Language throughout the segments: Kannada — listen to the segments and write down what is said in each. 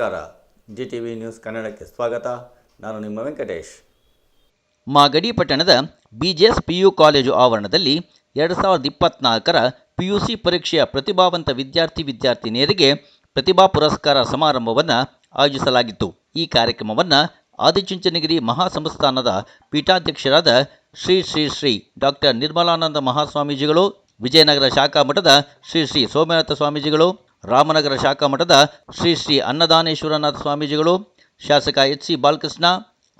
ನಮಸ್ಕಾರ. ಜಿ ಟಿ ವಿ ನ್ಯೂಸ್ ಕನ್ನಡಕ್ಕೆ ಸ್ವಾಗತ. ನಾನು ನಿಮ್ಮ ವೆಂಕಟೇಶ್. ಮಾಗಡಿ ಪಟ್ಟಣದ ಬಿಜೆಎಸ್ ಪಿಯು ಕಾಲೇಜು ಆವರಣದಲ್ಲಿ ಎರಡು ಸಾವಿರದ ಇಪ್ಪತ್ನಾಲ್ಕರ ಪಿಯುಸಿ ಪರೀಕ್ಷೆಯ ಪ್ರತಿಭಾವಂತ ವಿದ್ಯಾರ್ಥಿ ವಿದ್ಯಾರ್ಥಿನಿಯರಿಗೆ ಪ್ರತಿಭಾ ಪುರಸ್ಕಾರ ಸಮಾರಂಭವನ್ನು ಆಯೋಜಿಸಲಾಗಿತ್ತು. ಈ ಕಾರ್ಯಕ್ರಮವನ್ನು ಆದಿಚುಂಚನಗಿರಿ ಮಹಾಸಂಸ್ಥಾನದ ಪೀಠಾಧ್ಯಕ್ಷರಾದ ಶ್ರೀ ಶ್ರೀ ಶ್ರೀ ಡಾಕ್ಟರ್ ನಿರ್ಮಲಾನಂದ ಮಹಾಸ್ವಾಮೀಜಿಗಳು, ವಿಜಯನಗರ ಶಾಖಾ ಮಠದ ಶ್ರೀ ಶ್ರೀ ಸೋಮನಾಥ ಸ್ವಾಮೀಜಿಗಳು ರಾಮನಗರ ಶಾಖಾ ಮಠದ ಶ್ರೀ ಶ್ರೀ ಅನ್ನದಾನೇಶ್ವರನಾಥ ಸ್ವಾಮೀಜಿಗಳು, ಶಾಸಕ ಎಚ್ ಸಿ ಬಾಲಕೃಷ್ಣ,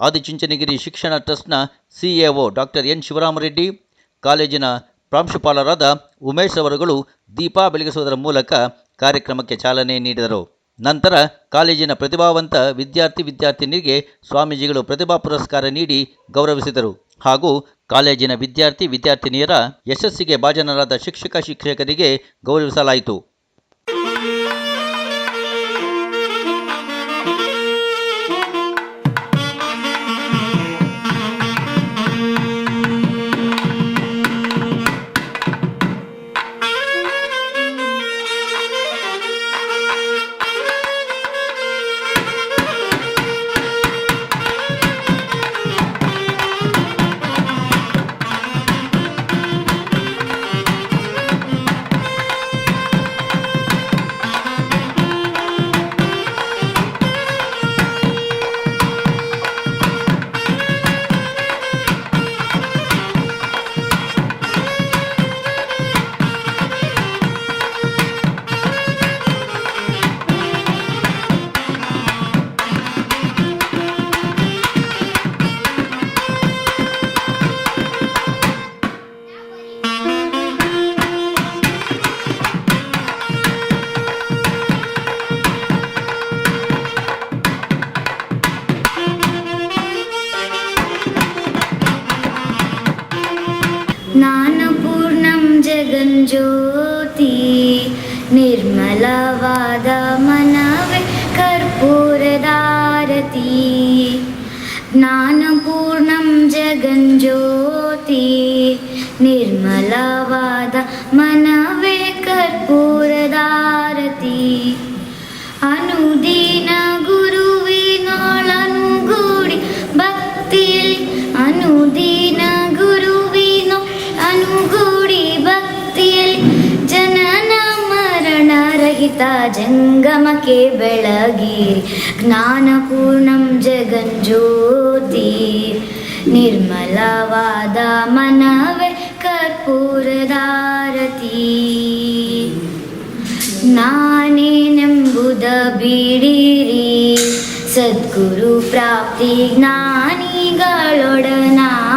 ಆದಿಚುಂಚನಗಿರಿ ಶಿಕ್ಷಣ ಟ್ರಸ್ಟ್ನ ಸಿಎಒ ಡಾಕ್ಟರ್ ಎನ್ ಶಿವರಾಮರೆಡ್ಡಿ, ಕಾಲೇಜಿನ ಪ್ರಾಂಶುಪಾಲರಾದ ಉಮೇಶ್ ಅವರುಗಳು ದೀಪ ಬೆಳಗಿಸುವುದರ ಮೂಲಕ ಕಾರ್ಯಕ್ರಮಕ್ಕೆ ಚಾಲನೆ ನೀಡಿದರು. ನಂತರ ಕಾಲೇಜಿನ ಪ್ರತಿಭಾವಂತ ವಿದ್ಯಾರ್ಥಿ ವಿದ್ಯಾರ್ಥಿನಿಗೆ ಸ್ವಾಮೀಜಿಗಳು ಪ್ರತಿಭಾ ಪುರಸ್ಕಾರ ನೀಡಿ ಗೌರವಿಸಿದರು. ಹಾಗೂ ಕಾಲೇಜಿನ ವಿದ್ಯಾರ್ಥಿ ವಿದ್ಯಾರ್ಥಿನಿಯರ ಯಶಸ್ಸಿಗೆ ಭಾಜನರಾದ ಶಿಕ್ಷಕ ಶಿಕ್ಷಕರಿಗೆ ಗೌರವಿಸಲಾಯಿತು. ನಿರ್ಮಲವಾದ ಮನವೇ ಕರ್ಪೂರದಾರತಿ ಅನುದೀನ ಗುರುವಿನೊಳನುಗೂಡಿ ಭಕ್ತಿಯಲ್ಲಿ ಅನುದೀನ ಗುರುವಿನೋ ಅನುಗೂಡಿ ಭಕ್ತಿಯಲ್ಲಿ ಜನನ ಮರಣ ರಹಿತ ಜಂಗಮಕ್ಕೆ ಬೆಳಗಿರಿ ಜ್ಞಾನಪೂರ್ಣಂ ಜಗಜ್ಯೋತಿ ನಿರ್ಮಲವಾದ ಮನವೇ ಕರ್ಪೂರದಾರತಿ ನಾನೇನೆಂಬುದ ಬಿಡಿರಿ. ಸದ್ಗುರು ಪ್ರಾಪ್ತಿ ಜ್ಞಾನಿಗಳೊಡನಾಡಿರಿ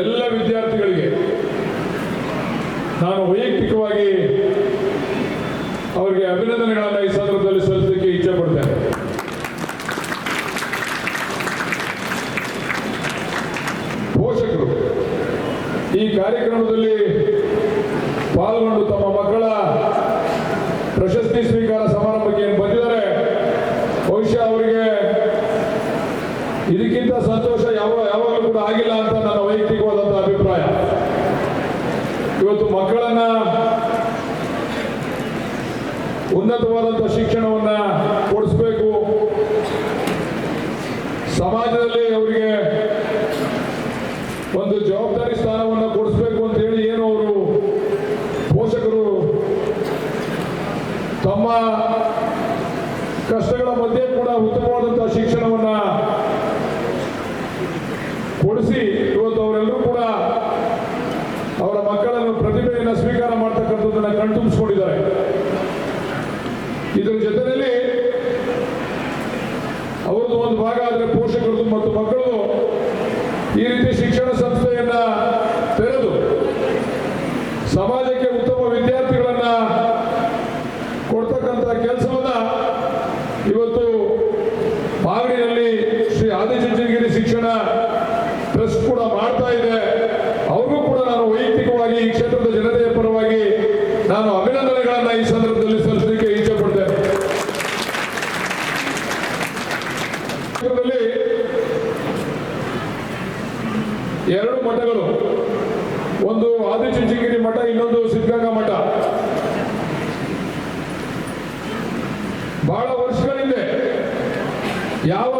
ಎಲ್ಲ ವಿದ್ಯಾರ್ಥಿಗಳಿಗೆ ನಾನು ವೈಯಕ್ತಿಕವಾಗಿ ಅವರಿಗೆ ಅಭಿನಂದನೆಗಳನ್ನು ಈ ಸಂದರ್ಭದಲ್ಲಿ ಸಲ್ಲಿಸಲಿಕ್ಕೆ ಇಚ್ಛೆ ಪಡ್ತೇನೆ. ಪೋಷಕರು, ಈ ಕಾರ್ಯಕ್ರಮದಲ್ಲಿ ಪಾಲ್ಗೊಂಡು ತಮ್ಮ ಮಕ್ಕಳ ಪ್ರಶಸ್ತಿ ಸ್ವೀಕಾರ ಸಮಾರಂಭಕ್ಕೆ ಏನು ಬಂದಿದ್ದಾರೆ, ಬಹುಶಃ ಅವರಿಗೆ ಇದಕ್ಕಿಂತ ಸಂತೋಷ ಉನ್ನತವಾದಂಥ ಸಮಾಜಕ್ಕೆ ಉತ್ತಮ ವಿದ್ಯಾರ್ಥಿಗಳನ್ನ ಕೊಡ್ತಕ್ಕಂಥ ಕೆಲಸವನ್ನ ಇವತ್ತು ಮಾಗಡಿಯಲ್ಲಿ ಶ್ರೀ ಆದಿಚುಂಚನಗಿರಿ ಶಿಕ್ಷಣ ಟ್ರಸ್ಟ್ ಕೂಡ ಮಾಡ್ತಾ ಇದೆ. ಅವ್ರಿಗೂ ಕೂಡ ನಾನು ವೈಯಕ್ತಿಕವಾಗಿ ಈ ಕ್ಷೇತ್ರದ ಜನತೆಯ ಪರವಾಗಿ ನಾನು ಅಭಿನಂದನೆಗಳನ್ನ ಈ ಸಂದರ್ಭದಲ್ಲಿ ಸಲ್ಲಿಸಲಿಕ್ಕೆ ಯಾವ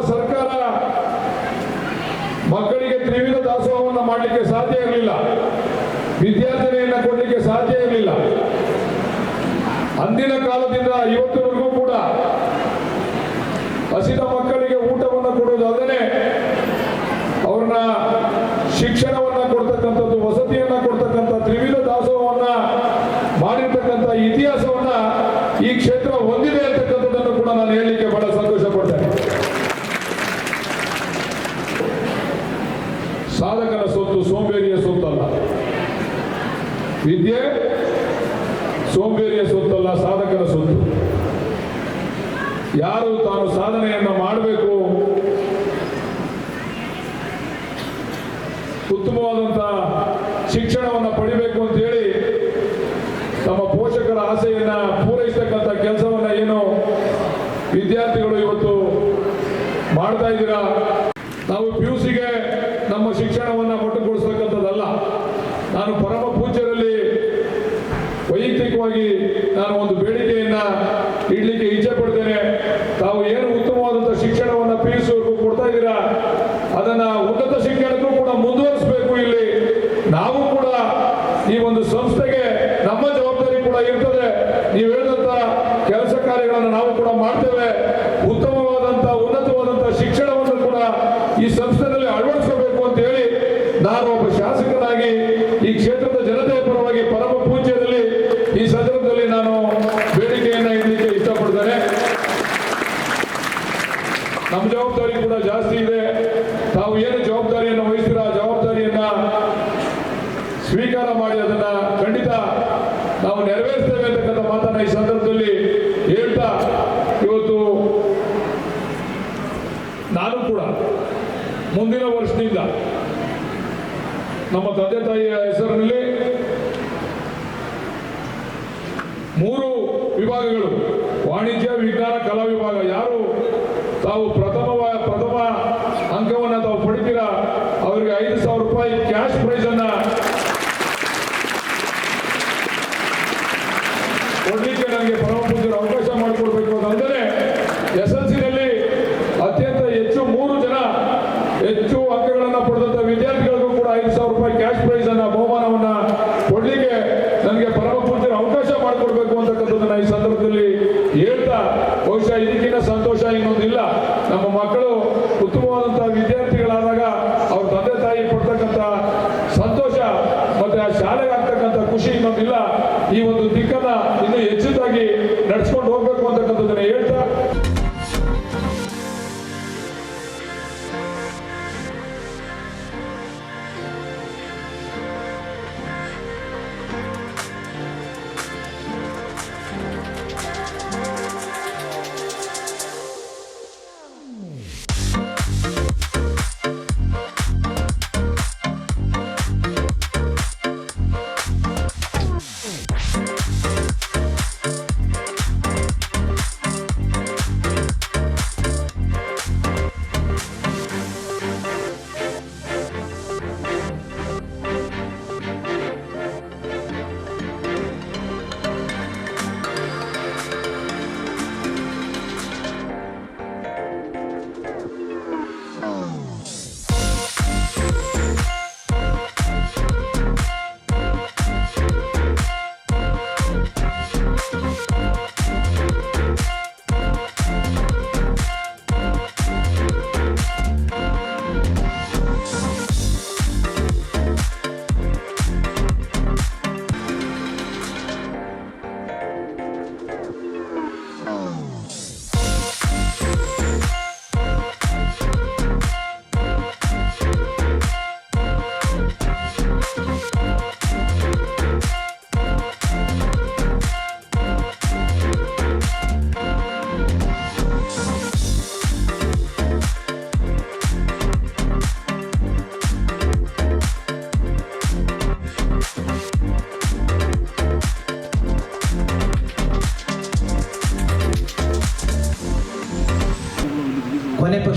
ಸೊತ್ತಲ್ಲ ಸಾಧಕರ ಸೊತ್ತು. ಯಾರು ತಾನು ಸಾಧನೆಯನ್ನ ಮಾಡಬೇಕು? ಉತ್ತಮವಾದಂತಹ ಶಿಕ್ಷಣವನ್ನು ಪಡಿಬೇಕು ಅಂತ ಹೇಳಿ ತಮ್ಮ ಪೋಷಕರ ಆಸೆಯನ್ನ ಪೂರೈಸತಕ್ಕಂಥ ಕೆಲಸವನ್ನ ಏನು ವಿದ್ಯಾರ್ಥಿಗಳು ಇವತ್ತು ಮಾಡ್ತಾ ಇದ್ದೀರಾ? ನಾವು ಪಿ ಯು ಸಿಗೆ ನಮ್ಮ ಶಿಕ್ಷಣವನ್ನು ಮೊಟ್ಟುಗೊಳಿಸ್ತಕ್ಕಂಥದ್ದಲ್ಲ ನಾನು ಪರಮ ಪೂಜ್ಯರಲ್ಲಿ ವೈಯಕ್ತಿಕವಾಗಿ ನಾನು ಒಂದು ಬೇಡಿಕೆಯನ್ನ ಇಡ್ಲಿಕ್ಕೆ ಇಚ್ಛೆ ಪಡ್ತೇನೆ ತಾವು ಏನು ಉತ್ತಮವಾದಂಥ ಶಿಕ್ಷಣವನ್ನ ಪಿ ಯು ಸಿವರೆಗೂ ಕೊಡ್ತಾ ಇದ್ದೀರಾ ಅದನ್ನ ಉನ್ನತ ಶಿಕ್ಷಣಕ್ಕೂ ಕೂಡ ಮುಂದುವರಿಸಬೇಕು ಇಲ್ಲಿ ನಾವು ಕೂಡ ಈ ಒಂದು ಸಂಸ್ಥೆಗೆ ನಮ್ಮ ಜವಾಬ್ದಾರಿ ಕೂಡ ಇರ್ತದೆ ನೀವು ಹೇಳಿದಂತ ಕೆಲಸ ಕಾರ್ಯಗಳನ್ನು ನಾವು ಕೂಡ ಮಾಡ್ತೇವೆ ಉತ್ತಮವಾದಂತ ಉನ್ನತವಾದಂತ ಶಿಕ್ಷಣವನ್ನು ಕೂಡ ಈ ಸಂಸ್ಥೆಯಲ್ಲಿ ಅಳವಡಿಸಬೇಕು ಅಂತ ಹೇಳಿ ನಾನು ಒಬ್ಬ ಶಾಸಕನಾಗಿ ಈ ಕ್ಷೇತ್ರದ ಜನತೆಯ ಪರವಾಗಿ ಪರಮ ಪೂಜ್ಯದಲ್ಲಿ ಈ ಸಂದರ್ಭದಲ್ಲಿ ನಾನು ಬೇಡಿಕೆಯನ್ನ ಇಡಲಿಕ್ಕೆ ಇಷ್ಟಪಡ್ತೇನೆ ನಮ್ಮ ಜವಾಬ್ದಾರಿ ಕೂಡ ಜಾಸ್ತಿ ಇದೆ ತಾವು ಏನು ಜವಾಬ್ದಾರಿಯನ್ನು ವಹಿಸ್ತೀರ ಆ ಜವಾಬ್ದಾರಿಯನ್ನ ಸ್ವೀಕಾರ ಮಾಡಿ ಅದನ್ನ ಖಂಡಿತ ನಾವು ನೆರವೇರಿಸ್ತೇವೆ ಅಂತಕ್ಕಂಥ ಮಾತನ್ನ ಈ ಸಂದರ್ಭದಲ್ಲಿ ಹೇಳ್ತಾ ಇವತ್ತು ನಾನು ಕೂಡ ಮುಂದಿನ ವರ್ಷದಿಂದ ನಮ್ಮ ತಂದೆ ತಾಯಿಯ ಹೆಸರಿನಲ್ಲಿ ಮೂರು ವಿಭಾಗಗಳು, ವಾಣಿಜ್ಯ, ವಿಜ್ಞಾನ, ಕಲಾ ವಿಭಾಗ. ಯಾರು ತಾವು ಪ್ರಥಮ ಪ್ರಥಮ ಅಂಕವನ್ನು ತಾವು ಪಡಿತೀರಾ? ಅವರಿಗೆ ಐದು ಸಾವಿರ ರೂಪಾಯಿ ಕ್ಯಾಶ್ ಪ್ರೈಸ್ ಅನ್ನ ಕೊಡ್ಲಿಕ್ಕೆ ನನಗೆ ಪರಮ ಪೂಜ್ಯರು ಅವಕಾಶ ಮಾಡಿಕೊಡ್ಬೇಕು ಅಂತಂದರೆ ಎಸ್ ಎಲ್ ಸಿನಲ್ಲಿ ಅತ್ಯಂತ ಹೆಚ್ಚು ಮೂರು ಜನ ಹೆಚ್ಚು ಅಂಕಗಳನ್ನು ಪಡೆದಂತ ವಿದ್ಯಾರ್ಥಿಗಳಿಗೂ ಕೂಡ ಐದು ಸಾವಿರ ರೂಪಾಯಿ ಕ್ಯಾಶ್ ಪ್ರೈಸ್ ಅನ್ನ ಬಹುಮಾನವನ್ನ ಕೊಡ್ಲಿಕ್ಕೆ ನನಗೆ ಪರಮ ಪೂಜ್ಯರು ಅವಕಾಶ ಅಂತಕ್ಕಂಥದ್ದನ್ನ ಈ ಸಂದರ್ಭದಲ್ಲಿ ಹೇಳ್ತಾ ಬಹುಶಃ ಇದಕ್ಕಿಂತ ಸಂತೋಷ ಇನ್ನೊಂದಿಲ್ಲ. ನಮ್ಮ ಮಕ್ಕಳು ಉತ್ತಮವಾದಂತಹ ವಿದ್ಯಾರ್ಥಿಗಳಾದಾಗ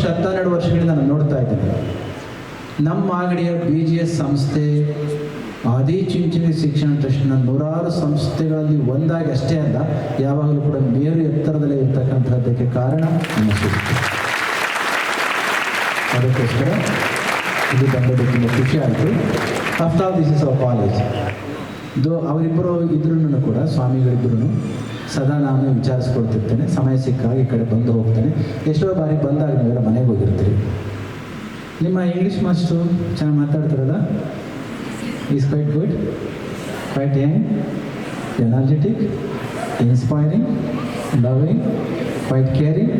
ಹತ್ತೆರಡು ವರ್ಷಗಳಿಂದ ನಾನು ನೋಡ್ತಾ ಇದ್ದೇನೆ. ನಮ್ಮ ಅಂಗಡಿಯ ಬಿ ಜಿ ಎಸ್ ಸಂಸ್ಥೆ ಆದಿಚುಂಚನ ಶಿಕ್ಷಣ ಟ್ರಸ್ಟ್ನ ನೂರಾರು ಸಂಸ್ಥೆಗಳಲ್ಲಿ ಒಂದಾಗಿ ಅಷ್ಟೇ ಅಲ್ಲ, ಯಾವಾಗಲೂ ಕೂಡ ಮೇರು ಎತ್ತರದಲ್ಲಿ ಇರ್ತಕ್ಕಂಥದ್ದಕ್ಕೆ ಕಾರಣ ಅದಕ್ಕೋಸ್ಕರ ಇದು ಬಂದದ್ದು ತುಂಬ ಖುಷಿ ಆಯಿತು. After this is our college though, ಅವರಿಬ್ಬರು ಇದ್ರೂ ಕೂಡ ಸ್ವಾಮಿಗಳಿಬ್ಬರು ಸದಾ ನಾನು ವಿಚಾರಿಸ್ಕೊಳ್ತಿರ್ತೇನೆ. ಸಮಯ ಸಿಕ್ಕಾಗ ಈ ಕಡೆ ಬಂದು ಹೋಗ್ತೇನೆ. ಎಷ್ಟೋ ಬಾರಿ ಬಂದಾಗ ನೀವೆಲ್ಲ ಮನೆಗೆ ಹೋಗಿರ್ತೀರಿ. ನಿಮ್ಮ ಇಂಗ್ಲೀಷ್ ಮಾಸ್ಟ್ರು ಚೆನ್ನಾಗಿ ಮಾತಾಡ್ತಾರಲ್ಲ? Is quite good quite young energetic inspiring loving quite caring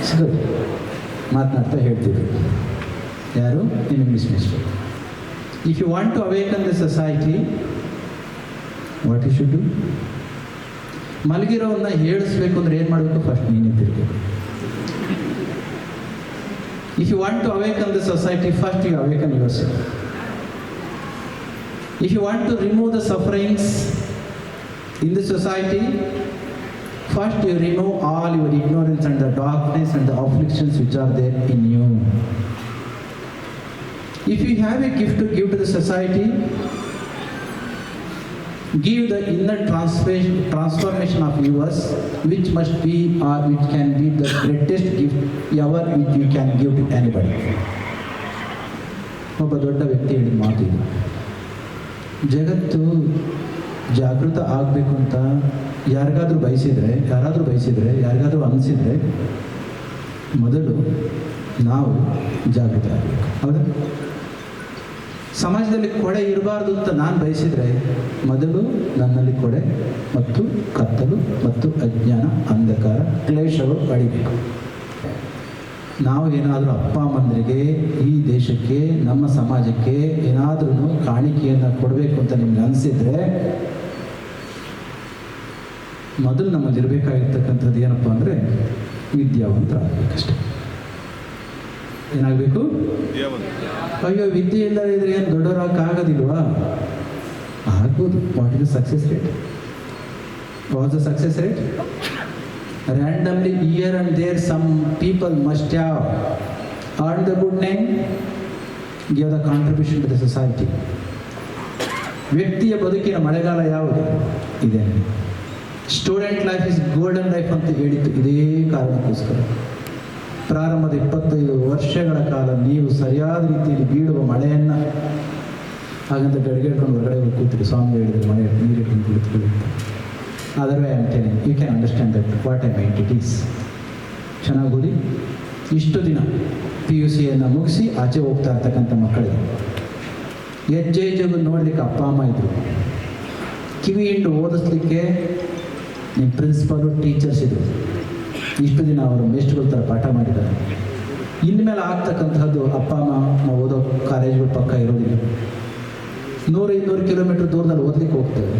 it's ಮಾತನಾಡ್ತಾ ಹೇಳ್ತೀವಿ. ಯಾರು? ನಿಮ್ಮ English master if you want to awaken the society what you should do ಮಲಗಿರೋನ್ನ ಹೇಳಿಸ್ಬೇಕು ಅಂದ್ರೆ ಏನು ಮಾಡಬೇಕು? ಫಸ್ಟ್ ನೀನೇ ತಿರ್ಬೇಕು if you want to awaken the society first you awaken yourself if you want to remove the sufferings in the society first you remove all your ignorance and the darkness and the afflictions which are there in you. If you have a gift to give to the society, give the inner transformation, transformation of yours, which must be or which can be the greatest gift ever which you can give to anybody. ಒಬ್ಬ ದೊಡ್ಡ ವ್ಯಕ್ತಿ ಹೇಳಿದ ಮಾತು ಇದು ಜಗತ್ತು ಜಾಗೃತ ಆಗಬೇಕು ಅಂತ ಯಾರಿಗಾದರೂ ಬಯಸಿದರೆ ಯಾರಾದರೂ ಬಯಸಿದರೆ ಯಾರಿಗಾದರೂ ಅನಿಸಿದರೆ ಮೊದಲು ನಾವು ಜಾಗೃತ ಆಗಬೇಕು ಹೌದಾ ಸಮಾಜದಲ್ಲಿ ಕೊಡೆ ಇರಬಾರ್ದು ಅಂತ ನಾನು ಬಯಸಿದರೆ ಮೊದಲು ನನ್ನಲ್ಲಿ ಕೊಡೆ ಮತ್ತು ಕತ್ತಲು ಮತ್ತು ಅಜ್ಞಾನ, ಅಂಧಕಾರ, ಕ್ಲೇಶಗಳು ಅಳಿಬೇಕು ನಾವು ಏನಾದರೂ ಅಪ್ಪ ಅಮ್ಮಂದರಿಗೆ ಈ ದೇಶಕ್ಕೆ, ನಮ್ಮ ಸಮಾಜಕ್ಕೆ ಏನಾದ್ರೂ ಕಾಣಿಕೆಯನ್ನು ಕೊಡಬೇಕು ಅಂತ ನಿಮ್ಗೆ ಅನಿಸಿದ್ರೆ ಮೊದಲು ನಮ್ಮಲ್ಲಿ ಇರಬೇಕಾಗಿರ್ತಕ್ಕಂಥದ್ದು ಏನಪ್ಪ ಅಂದರೆ ವಿದ್ಯಾವಂತರಾಗಬೇಕಷ್ಟೆ. ಏನಾಗಬೇಕು? ಅಯ್ಯೋ ವಿದ್ಯೆ ಇಲ್ಲ ಇದ್ರೆ ಏನು ಆಗೋದಿಲ್ವಾ ಆಗ್ಬೋದು. What is success rate was the success rate randomly year and there some people must have earned the good name, give the contribution to the society. ವ್ಯಕ್ತಿಯ ಬದುಕಿನ ಮಳೆಗಾಲ ಯಾವುದು? ಇದೆ. Student life is golden life ಅಂತ ಹೇಳಿತ್ತು ಇದೇ ಕಾರಣಕ್ಕೋಸ್ಕರ. ಪ್ರಾರಂಭದ ಇಪ್ಪತ್ತೈದು ವರ್ಷಗಳ ಕಾಲ ನೀವು ಸರಿಯಾದ ರೀತಿಯಲ್ಲಿ ಬೀಳುವ ಮಳೆಯನ್ನು ಹಾಗಂತ ಗಡಿಗೆಡ್ಕೊಂಡು ಹೊರಗಡೆ ಹೋಗಿ ಕೂತಿರಿ. ಸ್ವಾಮಿ ಹೇಳಿದ್ರು, ಮಳೆ ನೀರಿಟ್ಕೊಂಡು ಕುಳಿತುಕೊಳ್ಳಿ ಅಂತ. Other you can understand that what I meant it is ಚೆನ್ನಾಗಿ ಓದಿ. ಇಷ್ಟು ದಿನ ಪಿ ಯು ಸಿಯನ್ನು ಮುಗಿಸಿ ಆಚೆ ಹೋಗ್ತಾ ಇರ್ತಕ್ಕಂಥ ಮಕ್ಕಳಿಗೆ ಹೆಜ್ಜೆ ಹೆಜ್ಜೆಗೂ ನೋಡಲಿಕ್ಕೆ ಅಪ್ಪ, ಅಮ್ಮ ಇದ್ರು. ಕಿವಿ ಇಟ್ಟು ಓದಿಸ್ಲಿಕ್ಕೆ ನಿಮ್ಮ ಪ್ರಿನ್ಸಿಪಾಲು ಟೀಚರ್ಸ್ ಇದ್ರು. ಇಷ್ಟು ದಿನ ಅವರು ಮೇಸ್ಟ್ಗಳ ಥರ ಪಾಠ ಮಾಡಿದ್ದಾರೆ. ಇನ್ಮೇಲೆ ಆಗ್ತಕ್ಕಂಥದ್ದು ಅಪ್ಪ, ಅಮ್ಮ, ನಾವು ಓದೋ ಕಾಲೇಜ್ಗಳು ಪಕ್ಕ ಇರೋದಿಲ್ಲ. ನೂರು ಇನ್ನೂರು ಕಿಲೋಮೀಟರ್ ದೂರದಲ್ಲಿ ಓದ್ಲಿಕ್ಕೆ ಹೋಗ್ತೇವೆ.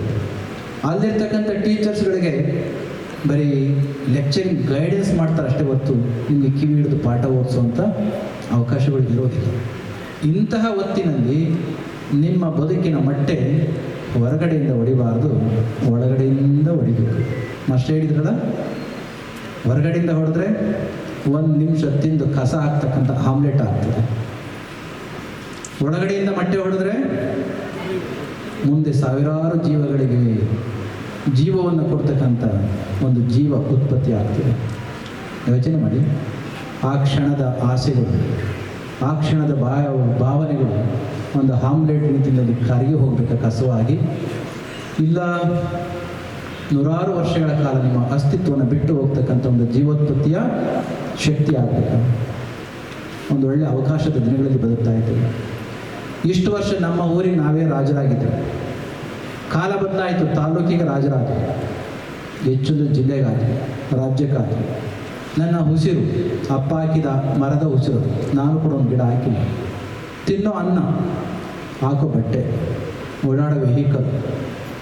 ಅಲ್ಲಿರ್ತಕ್ಕಂಥ ಟೀಚರ್ಸ್ಗಳಿಗೆ ಬರೀ ಲೆಕ್ಚರಿಂಗ್ ಗೈಡೆನ್ಸ್ ಮಾಡ್ತಾರೆ ಅಷ್ಟೇ ಹೊತ್ತು ನಿಮಗೆ ಕಿವಿ ಹಿಡಿದು ಪಾಠ ಓದಿಸುವಂಥ ಅವಕಾಶಗಳು ಇರೋದಿಲ್ಲ. ಇಂತಹ ಹೊತ್ತಿನಲ್ಲಿ ನಿಮ್ಮ ಬದುಕಿನ ಮಟ್ಟೆ ಹೊರಗಡೆಯಿಂದ ಹೊಡಿಬಾರ್ದು, ಒಳಗಡೆಯಿಂದ ಹೊಡಿಬೇಕು. ಅಷ್ಟೇ ಹೇಳಿದ್ರಲ್ಲ? ಹೊರಗಡೆಯಿಂದ ಹೊಡೆದ್ರೆ ಒಂದು ನಿಮಿಷ ತಿಂದು ಕಸ ಆಗ್ತಕ್ಕಂಥ ಆಮ್ಲೆಟ್ ಆಗ್ತದೆ. ಒಳಗಡೆಯಿಂದ ಮೊಟ್ಟೆ ಹೊಡೆದ್ರೆ ಮುಂದೆ ಸಾವಿರಾರು ಜೀವಗಳಿಗೆ ಜೀವವನ್ನು ಕೊಡ್ತಕ್ಕಂಥ ಒಂದು ಜೀವ ಉತ್ಪತ್ತಿ ಆಗ್ತದೆ. ಯೋಚನೆ ಮಾಡಿ. ಆ ಕ್ಷಣದ ಆಸೆಗಳು, ಆ ಕ್ಷಣದ ಭಾವ, ಭಾವನೆಗಳು ಒಂದು ಆಮ್ಲೆಟ್ ರೀತಿಯಲ್ಲಿ ಕರಗಿ ಹೋಗ್ಬೇಕು ಕಸವಾಗಿ, ಇಲ್ಲ ನೂರಾರು ವರ್ಷಗಳ ಕಾಲ ನಿಮ್ಮ ಅಸ್ತಿತ್ವವನ್ನು ಬಿಟ್ಟು ಹೋಗ್ತಕ್ಕಂಥ ಒಂದು ಜೀವೋತ್ಪತ್ತಿಯ ಶಕ್ತಿ ಆಗಬೇಕು ಒಂದು ಒಳ್ಳೆಯ ಅವಕಾಶದ ದಿನಗಳಲ್ಲಿ ಬದುಕ್ತಾ ಇದ್ದೀವಿ. ಇಷ್ಟು ವರ್ಷ ನಮ್ಮ ಊರಿಗೆ ನಾವೇ ರಾಜರಾಗಿದ್ದೇವೆ. ಕಾಲ ಬದಲಾಯಿತು ತಾಲೂಕಿಗೆ ರಾಜರಾದ ಹೆಚ್ಚೊಂದು ಜಿಲ್ಲೆಗಾದರು ರಾಜ್ಯಕ್ಕಾದರು ನನ್ನ ಉಸಿರು, ಅಪ್ಪ ಹಾಕಿದ ಮರದ ಉಸಿರು, ನಾನು ಕೂಡ ಒಂದು ಗಿಡ ಹಾಕಿದೆ ತಿನ್ನೋ ಅನ್ನ, ಹಾಕೋ ಬಟ್ಟೆ, ಓಡಾಡೋ ವೆಹಿಕಲ್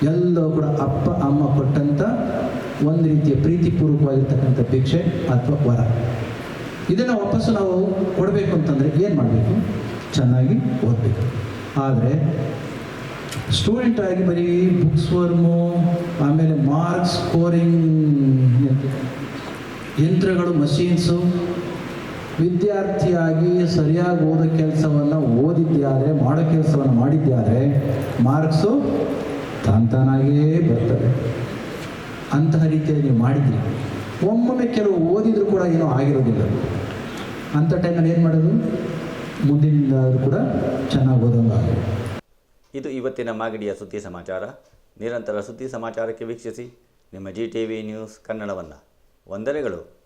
ಎಲ್ಲವೂ ಕೂಡ ಅಪ್ಪ, ಅಮ್ಮ ಕೊಟ್ಟಂಥ ಒಂದು ರೀತಿಯ ಪ್ರೀತಿಪೂರ್ವಕವಾಗಿರ್ತಕ್ಕಂಥ ಭಿಕ್ಷೆ ಅಥವಾ ವರ. ಇದನ್ನು ವಾಪಸ್ಸು ನಾವು ಕೊಡಬೇಕು ಅಂತಂದರೆ ಏನು ಮಾಡಬೇಕು? ಚೆನ್ನಾಗಿ ಓದಬೇಕು. ಆದರೆ ಸ್ಟೂಡೆಂಟ್ ಆಗಿ ಬರೀ ಬುಕ್ಸ್ ವರ್ಮು ಆಮೇಲೆ ಮಾರ್ಕ್ಸ್ ಸ್ಕೋರಿಂಗ್ ಯಂತ್ರಗಳು ಮಷೀನ್ಸು ವಿದ್ಯಾರ್ಥಿಯಾಗಿ ಸರಿಯಾಗಿ ಓದೋ ಕೆಲಸವನ್ನು ಓದಿದ್ದೆ ಆದರೆ ಮಾಡೋ ಕೆಲಸವನ್ನು ಮಾಡಿದ್ದೆ ಆದರೆ ಮಾರ್ಕ್ಸು ತಾಂತಾನಾಗೇ ಬರ್ತವೆ. ಅಂತಹ ರೀತಿಯಲ್ಲಿ ನೀವು ಮಾಡಿದ್ರಿ ಒಮ್ಮೊಮ್ಮೆ ಕೆಲವು ಓದಿದ್ರು ಕೂಡ ಏನೋ ಆಗಿರೋದಿಲ್ಲ. ಅಂಥ ಟೈಮಲ್ಲಿ ಏನು ಮಾಡೋದು? ಮುಂದಿನಿಂದ ಕೂಡ ಚೆನ್ನಾಗಿ ಓದೋಂಗಾಗ ಇದು ಇವತ್ತಿನ ಮಾಗಡಿಯ ಸುದ್ದಿ ಸಮಾಚಾರ. ನಿರಂತರ ಸುದ್ದಿ ಸಮಾಚಾರಕ್ಕೆ ವೀಕ್ಷಿಸಿ. ನಿಮ್ಮ ಜಿ ಟಿ ವಿ ನ್ಯೂಸ್ ಕನ್ನಡವನ್ನು. ವಂದನೆಗಳು.